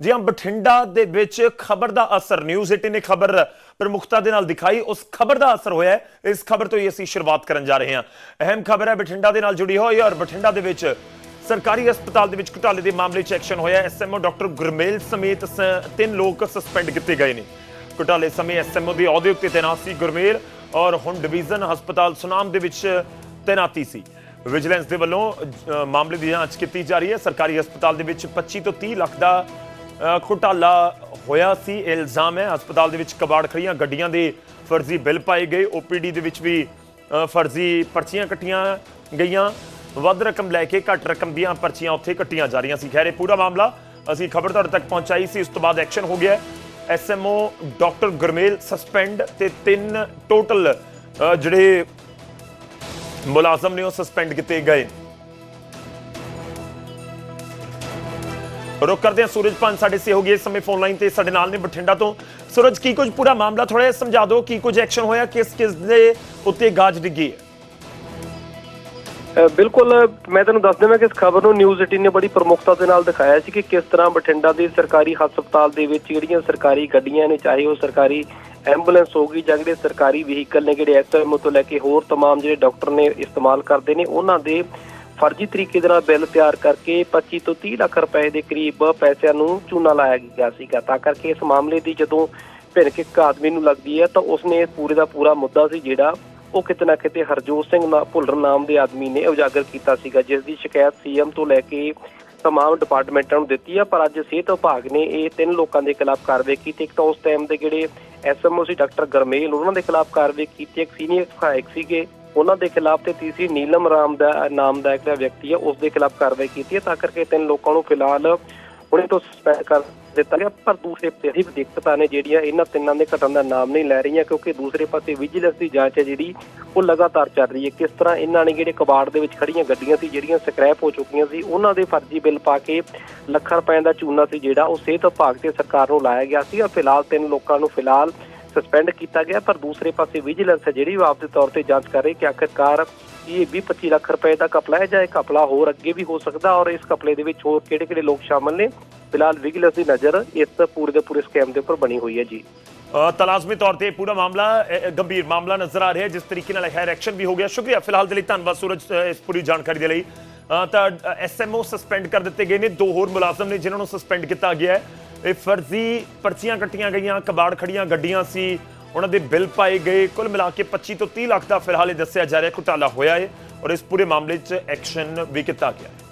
ਜੀ ਹਾਂ ਬਠਿੰਡਾ ਦੇ ਵਿੱਚ ਖਬਰ ਦਾ ਅਸਰ ਨਿਊਜ਼ 18 ਨੇ ਖਬਰ ਪ੍ਰਮੁਖਤਾ ਦੇ ਨਾਲ ਦਿਖਾਈ। ਉਸ ਖਬਰ ਦਾ ਅਸਰ ਹੋਇਆ ਇਸ ਖਬਰ ਤੋਂ ਹੀ ਅਸੀਂ ਸ਼ੁਰੂਆਤ ਕਰਨ ਜਾ ਰਹੇ ਹਾਂ। ਅਹਿਮ ਖਬਰ ਹੈ ਬਠਿੰਡਾ ਦੇ ਨਾਲ ਜੁੜੀ ਹੋਈ ਔਰ ਬਠਿੰਡਾ ਦੇ ਵਿੱਚ ਸਰਕਾਰੀ ਹਸਪਤਾਲ ਦੇ ਵਿੱਚ ਘੁਟਾਲੇ ਦੇ ਮਾਮਲੇ 'ਚ ਐਕਸ਼ਨ ਹੋਇਆ। ਐਸਐਮਓ ਡਾਕਟਰ ਗੁਰਮੇਲ ਸਮੇਤ ਸ- ਤਿੰਨ ਲੋਕ ਸਸਪੈਂਡ ਕੀਤੇ ਗਏ ਨੇ। ਘੁਟਾਲੇ ਸਮੇਂ ਐਸਐਮਓ ਦੇ ਅਹੁਦੇ ਉੱਤੇ ਤੈਨਾਤ ਸੀ ਗੁਰਮੇਲ ਔਰ ਹੁਣ ਡਿਵੀਜ਼ਨ ਹਸਪਤਾਲ ਸੁਨਾਮ ਦੇ ਵਿੱਚ ਤੈਨਾਤੀ ਸੀ। ਵਿਜੀਲੈਂਸ ਦੇ ਵੱਲੋਂ ਮਾਮਲੇ ਦੀ ਜਾਂਚ ਕੀਤੀ ਜਾ ਰਹੀ ਹੈ। ਸਰਕਾਰੀ ਹਸਪਤਾਲ ਦੇ ਵਿੱਚ 25 ਤੋਂ 30 ਲੱਖ ਦਾ ਘੁਟਾਲਾ ਹੋਇਆ ਸੀ, ਇਲਜ਼ਾਮ ਹੈ। ਹਸਪਤਾਲ ਦੇ ਵਿੱਚ ਕਬਾੜ ਖੜੀਆਂ ਗੱਡੀਆਂ ਦੇ ਫਰਜ਼ੀ ਬਿੱਲ ਪਾਏ ਗਏ। ਓਪੀਡੀ ਦੇ ਵਿੱਚ ਵੀ ਫਰਜ਼ੀ ਪਰਚੀਆਂ ਕੱਟੀਆਂ ਗਈਆਂ। ਵੱਧ ਰਕਮ ਲੈ ਕੇ ਘੱਟ ਰਕਮ ਦੀਆਂ ਪਰਚੀਆਂ ਉੱਥੇ ਕੱਟੀਆਂ ਜਾ ਰਹੀਆਂ ਸੀ। ਖੈਰ, ਇਹ ਪੂਰਾ ਮਾਮਲਾ ਅਸੀਂ ਖਬਰ ਤੁਹਾਡੇ ਤੱਕ ਪਹੁੰਚਾਈ ਸੀ। ਉਸ ਤੋਂ ਬਾਅਦ ਐਕਸ਼ਨ ਹੋ ਗਿਆ। ਐਸਐਮਓ ਡਾਕਟਰ ਗੁਰਮੇਲ ਸਸਪੈਂਡ ਤੇ ਤਿੰਨ ਟੋਟਲ ਜਿਹੜੇ ਮੁਲਾਜ਼ਮ ਨੇ ਉਹ ਸਸਪੈਂਡ ਕੀਤੇ ਗਏ। ਰੁਕ ਕਰਦੇ ਹਾਂ ਸੂਰਜ ਪੰਜ ਸਾਡੇ ਸਹਿਯੋਗੀ ਇਸ ਸਮੇਂ ਫੋਨ ਲਾਈਨ ਤੇ ਸਾਡੇ ਨਾਲ ਨੇ ਬਠਿੰਡਾ ਤੋਂ ਸੂਰਜ ਕੀ ਕੁਝ ਪੂਰਾ ਮਾਮਲਾ ਥੋੜਾ ਜਿਹਾ ਸਮਝਾ ਦਿਓ ਕੀ ਕੁਝ ਐਕਸ਼ਨ ਹੋਇਆ ਕਿਸ ਕਿਸ ਦੇ ਉੱਤੇ ਗਾਜ ਡਿੱਗੀ ਹੈ ਅ, ਬਿਲਕੁਲ ਮੈਂ ਤੁਹਾਨੂੰ ਦੱਸ ਦੇਵਾਂ ਕਿ ਇਸ ਖਬਰ ਨੂੰ ਨਿਊਜ਼ 18 ਨੇ ਬੜੀ ਪ੍ਰਮੁਖਤਾ ਦੇ ਨਾਲ ਦਿਖਾਇਆ ਸੀ ਕਿ ਕਿਸ ਤਰ੍ਹਾਂ ਬਠਿੰਡਾ ਦੇ ਸਰਕਾਰੀ ਹਸਪਤਾਲ ਦੇ ਵਿੱਚ ਜਿਹੜੀਆਂ ਸਰਕਾਰੀ ਗੱਡੀਆਂ ਨੇ ਚਾਹੇ ਉਹ ਸਰਕਾਰੀ ਐਂਬੂਲੈਂਸ ਹੋਗੀ ਜਾਂ ਜਿਹੜੇ ਸਰਕਾਰੀ ਵਹੀਕਲ ਨੇ ਜਿਹੜੇ ਐਸਐਮਓ ਤੋਂ ਲੈ ਕੇ ਹੋਰ तमाम ਜਿਹੜੇ ਡਾਕਟਰ ਨੇ ਇਸਤੇਮਾਲ ਕਰਦੇ ਨੇ ਉਹਨਾਂ ਦੇ ਫਰਜ਼ੀ ਤਰੀਕੇ ਦੇ ਨਾਲ ਬਿੱਲ ਤਿਆਰ ਕਰਕੇ 25 ਤੋਂ 30 ਲੱਖ ਰੁਪਏ ਦੇ ਕਰੀਬ ਪੈਸਿਆਂ ਨੂੰ ਚੂਨਾ ਲਾਇਆ ਗਿਆ ਸੀਗਾ। ਤਾਂ ਕਰਕੇ ਇਸ ਮਾਮਲੇ ਦੀ ਜਦੋਂ ਭਿਣਕ ਇੱਕ ਆਦਮੀ ਨੂੰ ਲੱਗਦੀ ਹੈ, ਤਾਂ ਉਸਨੇ ਪੂਰੇ ਦਾ ਪੂਰਾ ਮੁੱਦਾ ਸੀ ਜਿਹੜਾ ਉਹ ਕਿਤੇ ਨਾ ਕਿਤੇ ਹਰਜੋਤ ਸਿੰਘ ਨਾ, ਭੁੱਲਰ ਨਾਮ ਦੇ ਆਦਮੀ ਨੇ ਉਜਾਗਰ ਕੀਤਾ ਸੀਗਾ, ਜਿਸ ਦੀ ਸ਼ਿਕਾਇਤ ਸੀਐਮ ਤੋਂ ਲੈ ਕੇ ਤਮਾਮ ਡਿਪਾਰਟਮੈਂਟਾਂ ਨੂੰ ਦਿੱਤੀ ਆ ਪਰ ਅੱਜ ਸਿਹਤ ਵਿਭਾਗ ਨੇ ਇਹ ਤਿੰਨ ਲੋਕਾਂ ਦੇ ਖਿਲਾਫ ਕਾਰਵਾਈ ਕੀਤੀ। ਇੱਕ ਤਾਂ ਉਸ ਟਾਈਮ ਦੇ ਜਿਹੜੇ ਐਸਐਮਓ ਸੀ ਡਾਕਟਰ ਗਰਮੇਲ, ਉਹਨਾਂ ਦੇ ਖਿਲਾਫ ਕਾਰਵਾਈ ਕੀਤੀ। ਇੱਕ ਸੀਨੀਅਰ ਸਹਾਇਕ ਸੀਗੇ ਉਹਨਾਂ ਦੇ ਖਿਲਾਫ ਤੇ ਤੀਸਰੀ ਨੀਲਮ ਰਾਮ ਦਾ, ਨਾਮ ਦਾ ਇੱਕ ਵਿਅਕਤੀ ਹੈ, ਉਸ ਦੇ ਖਿਲਾਫ ਕਾਰਵਾਈ ਕੀਤੀ ਹੈ। ਤਾਂ ਕਰਕੇ ਤਿੰਨ ਲੋਕਾਂ ਨੂੰ ਫਿਲਹਾਲ ਹੁਣੇ ਤੋਂ ਸਸਪੈਂਡ ਕਰ ਦਿੱਤਾ ਗਿਆ। ਪਰ ਦੂਸਰੇ ਪਾਸੇ ਵੀ ਦਿੱਕਤਾਂ ਨੇ ਜਿਹੜੀਆਂ ਇਹਨਾਂ ਤਿੰਨਾਂ ਦੇ ਘਟਨ ਦਾ ਨਾਮ ਨਹੀਂ ਲੈ ਰਹੀਆਂ, ਕਿਉਂਕਿ ਦੂਸਰੇ ਪਾਸੇ ਵਿਜੀਲੈਂਸ ਦੀ ਜਾਂਚ ਹੈ ਜਿਹੜੀ, ਉਹ ਲਗਾਤਾਰ ਚੱਲ ਰਹੀ ਹੈ। ਕਿਸ ਤਰ੍ਹਾਂ ਇਹਨਾਂ ਨੇ ਜਿਹੜੇ ਕਬਾੜ ਦੇ ਵਿੱਚ ਖੜੀਆਂ ਗੱਡੀਆਂ ਸੀ, ਜਿਹੜੀਆਂ ਸਕ੍ਰੈਪ ਹੋ ਚੁੱਕੀਆਂ ਸੀ, ਉਹਨਾਂ ਦੇ ਫਰਜ਼ੀ ਬਿੱਲ ਪਾ ਕੇ ਲੱਖਾਂ ਰੁਪਏ ਦਾ ਚੂਨਾ ਸੀ, ਜਿਹੜਾ ਉਹ ਸਿਹਤ ਵਿਭਾਗ ਤੇ ਸਰਕਾਰ ਨੂੰ ਲਾਇਆ ਗਿਆ ਸੀ। ਔਰ ਫਿਲਹਾਲ ਤਿੰਨ ਲੋਕਾਂ ਨੂੰ ਫਿਲਹਾਲ ਸਸਪੈਂਡ ਕੀਤਾ ਗਿਆ ਪਰ ਦੂਸਰੇ ਪਾਸੇ ਵਿਜੀਲੈਂਸ ਹੈ ਜਿਹੜੀ ਉਹ ਆਪਦੇ ਤੌਰ ਤੇ ਜਾਂਚ ਕਰ ਰਹੀ ਕਿ ਆਖਿਰਕਾਰ ਇਹ 20-25 ਲੱਖ ਰੁਪਏ ਦਾ ਕਪਲਾ ਹੈ ਜਾਂ ਇਹ ਕਪਲਾ ਹੋਰ ਅੱਗੇ ਵੀ ਹੋ ਸਕਦਾ ਔਰ ਇਸ ਕਪਲੇ ਦੇ ਵਿੱਚ ਹੋਰ ਕਿਹੜੇ-ਕਿਹੜੇ ਲੋਕ ਸ਼ਾਮਲ ਨੇ? ਫਿਲਹਾਲ ਵਿਜੀਲੈਂਸ ਦੀ ਨਜ਼ਰ ਇਸ ਪੂਰੇ ਦੇ ਪੂਰੇ ਸਕੈਮ ਦੇ ਉੱਪਰ ਬਣੀ ਹੋਈ ਹੈ ਜੀ। ਅ, ਤੌਰ ਤੇ ਪੂਰਾ ਮਾਮਲਾ ਗੰਭੀਰ ਮਾਮਲਾ ਨਜ਼ਰ ਆ ਰਿਹਾ ਜਿਸ ਤਰੀਕੇ ਨਾਲ ਹੈਰ ਐਕਸ਼ਨ ਵੀ ਹੋ ਗਿਆ। ਸ਼ੁਕਰੀਆ ਫਿਲਹਾਲ ਦੇ ਲਈ ਧੰਨਵਾਦ ਸੂਰਜ ਅ, ਇਸ ਪੂਰੀ ਜਾਣਕਾਰੀ ਦੇ ਲਈ। ਤਾਂ ਐਸਐਮਓ ਸਸਪੈਂਡ ਕਰ ਦਿੱਤੇ ਗਏ ਨੇ ਦੋ ਹੋਰ ਮੁਲਾਜ਼ਮ ਨੇ ਜਿਨ੍ਹਾਂ ਨੂੰ ਸਸਪੈਂਡ ਕੀਤਾ ਗਿਆ ਹੈ। ਇਹ ਫਰਜ਼ੀ ਪਰਚੀਆਂ ਕੱਟੀਆਂ ਗਈਆਂ, ਕਬਾੜ ਖੜੀਆਂ ਗੱਡੀਆਂ ਸੀ। ਉਹਨਾਂ ਦੇ ਬਿੱਲ ਪਾਏ ਗਏ। ਕੁੱਲ ਮਿਲਾ ਕੇ 25 ਤੋਂ 30 ਲੱਖ ਦਾ ਫਿਲਹਾਲ ਇਹ ਦੱਸਿਆ ਜਾ ਰਿਹਾ, ਘੁਟਾਲਾ ਹੋਇਆ ਹੈ ਔਰ ਇਸ ਪੂਰੇ ਮਾਮਲੇ 'ਚ ਐਕਸ਼ਨ ਵੀ ਕੀਤਾ ਗਿਆ। ਹੈ